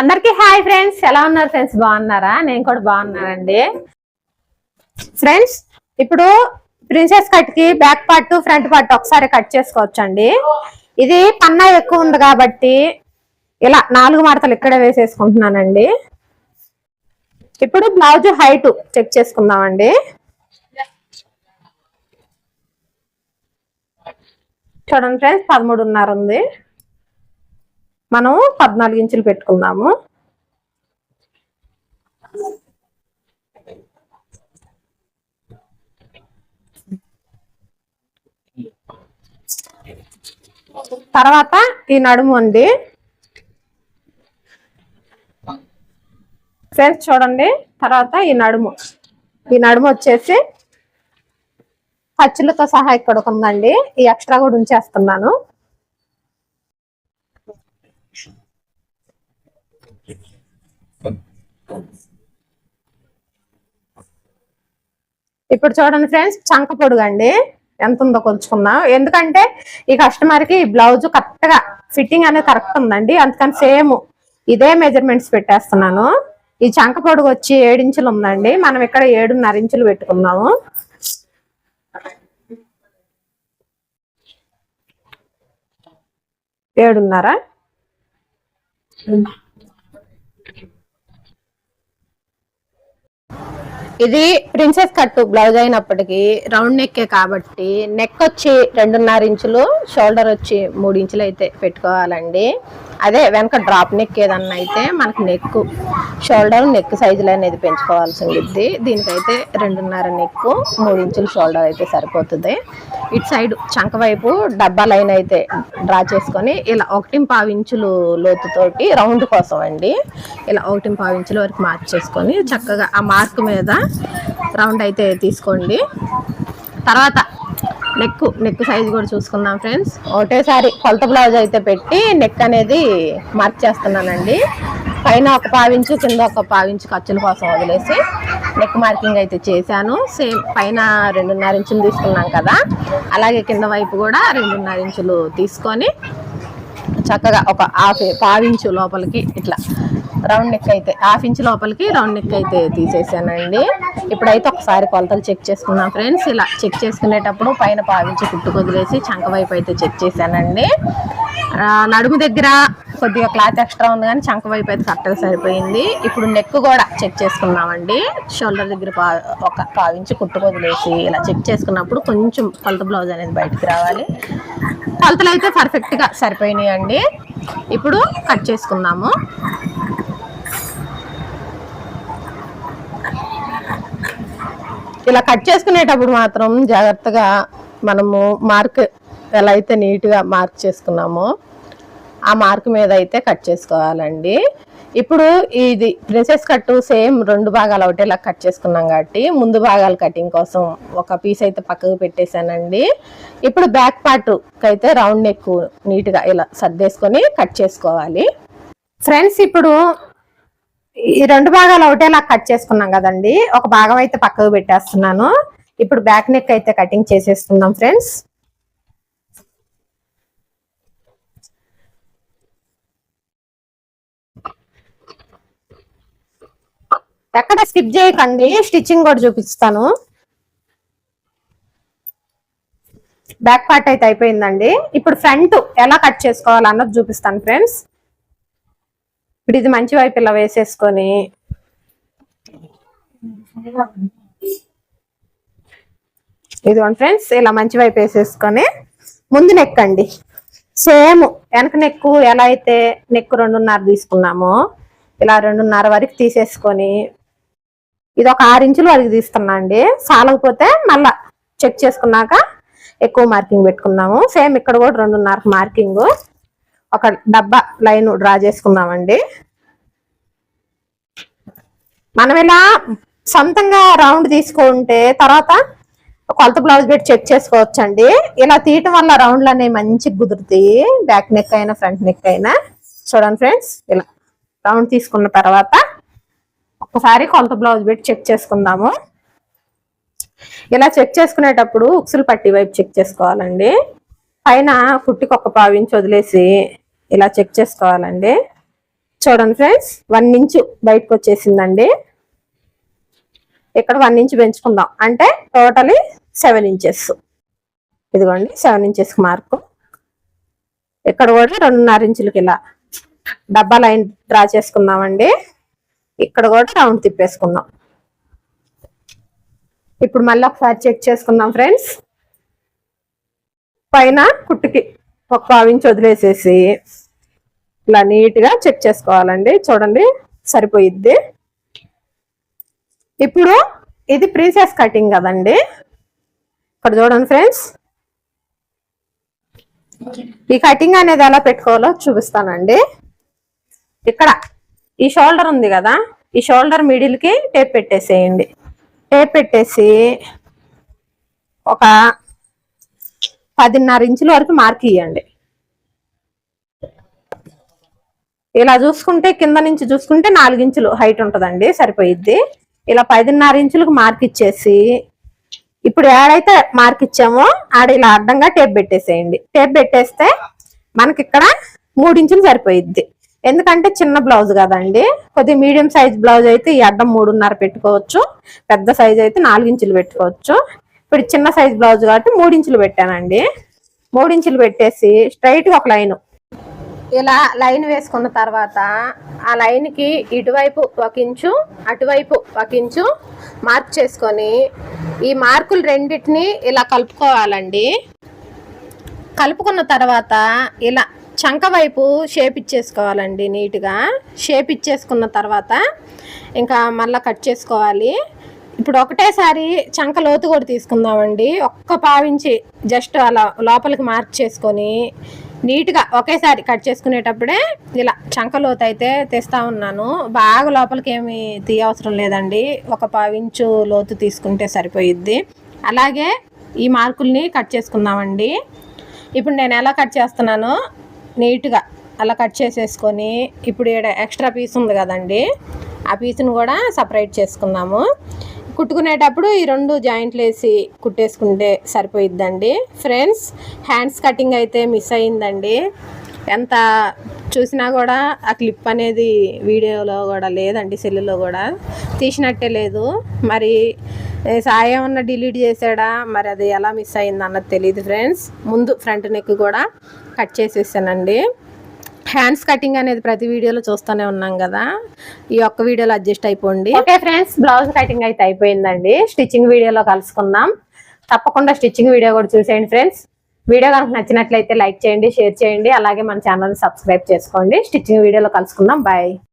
అందరికీ hi friends. ఎలా ఉన్నారు ఫ్రెండ్స్? బాగున్నారా? నేను కూడా బాగున్నానండి. ఫ్రెండ్స్ ఇప్పుడు ప్రిన్సెస్ కట్కి బ్యాక్ పార్ట్ ఫ్రంట్ పార్ట్ ఒకసారి కట్ చేసుకోవచ్చండి. ఇది పన్నా ఎక్కువ ఉంది కాబట్టి ఇలా నాలుగు మడతలు ఇక్కడే వేసేసుకుంటున్నానండి. ఇప్పుడు బ్లౌజ్ హైట్ చెక్ చేసుకుందామండి. చూడండి ఫ్రెండ్స్ పదమూడున్నర ఉంది. మనం పద్నాలుగు ఇంచులు పెట్టుకుందాము. తర్వాత ఈ నడుము అండి. ఫ్రెండ్స్ చూడండి తర్వాత ఈ నడుము. ఈ నడుము వచ్చేసి ఖర్చులతో సహా ఇక్కడ ఉందండి. ఈ ఎక్స్ట్రా కూడా ఉంచేస్తున్నాను. ఇప్పుడు చూడండి ఫ్రెండ్స్ చంక పొడుగండి ఎంత ఉందో కొలుచుకున్నాం ఎందుకంటే ఈ కస్టమర్కి బ్లౌజ్ కరెక్ట్గా ఫిట్టింగ్ అనేది కరెక్ట్ ఉందండి. అందుకని సేమ్ ఇదే మెజర్మెంట్స్ పెట్టేస్తున్నాను. ఈ చంక పొడుగు వచ్చి ఏడించులు ఉందండి. మనం ఇక్కడ ఏడున్నర ఇంచులు పెట్టుకున్నాము ఏడున్నర? ఇది ప్రిన్సెస్ కట్ బ్లౌజ్ అయినప్పటికీ రౌండ్ నెక్ కాబట్టి నెక్ వచ్చి రెండున్నర ఇంచులు షోల్డర్ వచ్చి మూడు ఇంచులు అయితే పెట్టుకోవాలండి. అదే వెనక డ్రాప్ నెక్ ఏదన్నా అయితే మనకు నెక్ షోల్డర్ నెక్ సైజులు అనేది పెంచుకోవాల్సి ఉంటుంది దీనికైతే రెండున్నర నెక్ మూడు ఇంచులు షోల్డర్ అయితే సరిపోతుంది. ఇటు సైడ్ చంక వైపు డబ్బా లైన్ అయితే డ్రా చేసుకొని ఇలా ఒకటి పావు ఇంచులు లోతుతోటి రౌండ్ కోసం అండి. ఇలా ఒకటి పావు ఇంచుల వరకు మార్క్ చేసుకొని చక్కగా ఆ మార్క్ మీద రౌండ్ అయితే తీసుకోండి. తర్వాత నెక్ నెక్ సైజ్ కూడా చూసుకుందాం ఫ్రెండ్స్ ఒకటేసారి కొలత బ్లౌజ్ అయితే పెట్టి నెక్ అనేది మార్క్ చేస్తున్నానండి. పైన ఒక పావించు కింద ఒక పావించు ఖర్చుల కోసం వదిలేసి నెక్ మార్కింగ్ అయితే చేశాను. సేమ్ పైన రెండున్నర ఇంచులు తీసుకున్నాం కదా. అలాగే కింద వైపు కూడా రెండున్నర ఇంచులు తీసుకొని చక్కగా ఒక హాఫ్ పావించు లోపలికి ఇట్లా రౌండ్ నెక్ అయితే హాఫ్ ఇంచ్ లోపలికి రౌండ్ నెక్ అయితే తీసేసానండి. ఇప్పుడైతే ఒకసారి కొలతలు చెక్ చేసుకున్నాం ఫ్రెండ్స్. ఇలా చెక్ చేసుకునేటప్పుడు పైన పావించి కుట్టు కొదిలేసి చంక వైపు అయితే చెక్ చేశానండి. నడుము దగ్గర కొద్దిగా క్లాత్ ఎక్స్ట్రా ఉంది కానీ చంక వైపు అయితే కరెక్ట్గా సరిపోయింది. ఇప్పుడు నెక్ కూడా చెక్ చేసుకున్నామండి. షోల్డర్ దగ్గర పా ఒక పావించి కుట్టు కొదిలేసి ఇలా చెక్ చేసుకున్నప్పుడు కొంచెం కొలత బ్లౌజ్ అనేది బయటికి రావాలి. కొలతలు అయితే పర్ఫెక్ట్గా సరిపోయినాయి అండి ఇప్పుడు కట్ చేసుకుందాము. ఇలా కట్ చేసుకునేటప్పుడు మాత్రం జాగ్రత్తగా మనము మార్క్ ఎలా అయితే నీట్గా మార్క్ చేసుకున్నామో ఆ మార్క్ మీద అయితే కట్ చేసుకోవాలండి. ఇప్పుడు ఇది డ్రెస్సెస్ కట్టు సేమ్ రెండు భాగాలు ఒకటేలా కట్ చేసుకున్నాం కాబట్టి ముందు భాగాల కటింగ్ కోసం ఒక పీస్ అయితే పక్కకు పెట్టేశానండి. ఇప్పుడు బ్యాక్ పార్ట్ అయితే రౌండ్ నెక్ నీట్గా ఇలా సర్దేసుకొని కట్ చేసుకోవాలి. ఫ్రెండ్స్ ఇప్పుడు ఈ రెండు భాగాలు ఒకటేలా కట్ చేసుకున్నాం కదండి. ఒక భాగం అయితే పక్కకు పెట్టేస్తున్నాను. ఇప్పుడు బ్యాక్ నెక్ అయితే కటింగ్ చేసేసుకుందాం ఫ్రెండ్స్. ఎక్కడ స్కిప్ చేయకండి స్టిచ్చింగ్ కూడా చూపిస్తాను. బ్యాక్ పార్ట్ అయితే అయిపోయిందండి. ఇప్పుడు ఫ్రంట్ ఎలా కట్ చేసుకోవాలన్నది చూపిస్తాను ఫ్రెండ్స్. ఇప్పుడు ఇది మంచి వైపు ఇలా వేసేసుకొని. ఇదిగోండి ఫ్రెండ్స్ ఇలా మంచి వైపు వేసేసుకొని ముందు నెక్ అండి. సేమ్ వెనక నెక్కు ఎలా అయితే నెక్ రెండున్నర తీసుకున్నామో ఇలా రెండున్నర వరకు తీసేసుకొని ఇది ఒక ఆరు ఇంచులు వరకు తీస్తున్నా అండి. సాలకపోతే మళ్ళా చెక్ చేసుకున్నాక ఎక్కువ మార్కింగ్ పెట్టుకున్నాము సేమ్ ఇక్కడ కూడా రెండున్నర మార్కింగ్ ఒక డబ్బా లైన్ డ్రా చేసుకున్నామండి మనం ఇలా సొంతంగా రౌండ్ తీసుకుంటే తర్వాత కొలత బ్లౌజ్ పెట్టి చెక్ చేసుకోవచ్చు అండి ఇలా తీయటం వల్ల రౌండ్లు అనేవి మంచిగా కుదురుతాయి. బ్యాక్ నెక్ అయినా ఫ్రంట్ నెక్ అయినా. చూడండి ఫ్రెండ్స్ ఇలా రౌండ్ తీసుకున్న తర్వాత ఒకసారి కొలత బ్లౌజ్ పెట్టి చెక్ చేసుకుందాము. ఇలా చెక్ చేసుకునేటప్పుడు ఉక్సులు పట్టి వైపు చెక్ చేసుకోవాలండి. పైన కుట్టికి ఒక పావు వదిలేసి ఇలా చెక్ చేసుకోవాలండి. చూడండి ఫ్రెండ్స్ వన్ ఇంచు బయటకు వచ్చేసిందండి. ఇక్కడ వన్ ఇంచ్ పెంచుకుందాం. అంటే టోటలీ సెవెన్ ఇంచెస్. ఇదిగోండి సెవెన్ ఇంచెస్ మార్కు. ఇక్కడ కూడా రెండున్నర ఇంచులకి ఇలా డబ్బా లైన్ డ్రా చేసుకుందామండి. ఇక్కడ కూడా రౌండ్ తిప్పేసుకుందాం ఇప్పుడు మళ్ళీ ఒకసారి చెక్ చేసుకుందాం ఫ్రెండ్స్ పైన కుట్టుకి ఒక పావించి వదిలేసేసి ఇలా నీట్గా చెక్ చేసుకోవాలండి. చూడండి సరిపోయిద్ది. ఇప్పుడు ఇది ప్రిన్సెస్ కటింగ్ కదండి. ఇక్కడ చూడండి ఫ్రెండ్స్ ఈ కటింగ్ అనేది ఎలా పెట్టుకోవాలో చూపిస్తానండి. ఇక్కడ ఈ షోల్డర్ ఉంది కదా ఈ షోల్డర్ మిడిల్కి టేప్ పెట్టేసేయండి. టేప్ పెట్టేసి ఒక పదిన్నర ఇంచుల వరకు మార్క్ ఇవ్వండి ఇలా చూసుకుంటే కింద నుంచి చూసుకుంటే నాలుగించులు హైట్ ఉంటుందండి సరిపోయిద్ది. ఇలా పదిన్నర ఇంచులకు మార్క్ ఇచ్చేసి ఇప్పుడు ఏడైతే మార్క్ ఇచ్చామో ఆడ ఇలా అడ్డంగా టేప్ పెట్టేసేయండి. టేప్ పెట్టేస్తే మనకి ఇక్కడ మూడించులు సరిపోయిద్ది. ఎందుకంటే చిన్న బ్లౌజ్ కదండి. కొద్ది మీడియం సైజ్ బ్లౌజ్ అయితే ఈ అడ్డం మూడున్నర పెట్టుకోవచ్చు. పెద్ద సైజ్ అయితే నాలుగించులు పెట్టుకోవచ్చు. ఇప్పుడు చిన్న సైజ్ బ్లౌజ్ కాబట్టి మూడించులు పెట్టానండి. మూడించులు పెట్టేసి స్ట్రైట్గా ఒక లైన్. ఇలా లైన్ వేసుకున్న తర్వాత ఆ లైన్కి ఇటువైపు ఒక ఇంచు అటువైపు ఒక ఇంచు మార్క్ చేసుకొని ఈ మార్కులు రెండింటిని ఇలా కలుపుకోవాలండి. కలుపుకున్న తర్వాత ఇలా చంక వైపు షేప్ ఇచ్చేసుకోవాలండి నీట్గా. షేప్ ఇచ్చేసుకున్న తర్వాత ఇంకా మళ్ళీ కట్ చేసుకోవాలి. ఇప్పుడు ఒకటేసారి చంక లోతు కూడా తీసుకుందామండి. ఒక్క పావించి జస్ట్ అలా లోపలికి మార్క్ చేసుకొని నీట్గా ఒకేసారి కట్ చేసుకునేటప్పుడే ఇలా చంక లోతు అయితే తెస్తా ఉన్నాను. బాగా లోపలికి ఏమి తీయవసరం లేదండి. ఒక పావించు లోతు తీసుకుంటే సరిపోయిద్ది. అలాగే ఈ మార్కుల్ని కట్ చేసుకుందామండి. ఇప్పుడు నేను ఎలా కట్ చేస్తున్నానో నీట్గా అలా కట్ చేసేసుకొని ఇప్పుడు ఈడ ఎక్స్ట్రా పీస్ ఉంది కదండి ఆ పీస్ని కూడా సపరేట్ చేసుకున్నాము కుట్టుకునేటప్పుడు ఈ రెండు జాయింట్లు వేసి కుట్టేసుకుంటే సరిపోయిద్దండి. ఫ్రెండ్స్ హ్యాండ్స్ కటింగ్ అయితే మిస్ అయిందండి. ఎంత చూసినా కూడా ఆ క్లిప్ అనేది వీడియోలో కూడా లేదండి సెల్లులో కూడా తీసినట్టే లేదు. మరి సాయం ఉన్న డిలీట్ చేసాడా మరి అది ఎలా మిస్ అయింది అన్నది తెలియదు ఫ్రెండ్స్. ముందు ఫ్రంట్ నెక్ కూడా కట్ చేసేసానండి. హ్యాండ్స్ కటింగ్ అనేది ప్రతి వీడియోలో చూస్తూనే ఉన్నాం కదా. ఈ ఒక్క వీడియోలో అడ్జస్ట్ అయిపోండి. ఓకే ఫ్రెండ్స్ బ్లౌజ్ కటింగ్ అయితే అయిపోయిందండి. స్టిచ్చింగ్ వీడియోలో కలుసుకుందాం. తప్పకుండా స్టిచ్చింగ్ వీడియో కూడా చూసేయండి ఫ్రెండ్స్. వీడియో కనుక నచ్చినట్లయితే లైక్ చేయండి షేర్ చేయండి. అలాగే మన ఛానల్ని సబ్స్క్రైబ్ చేసుకోండి. స్టిచ్చింగ్ వీడియోలో కలుసుకుందాం. బాయ్.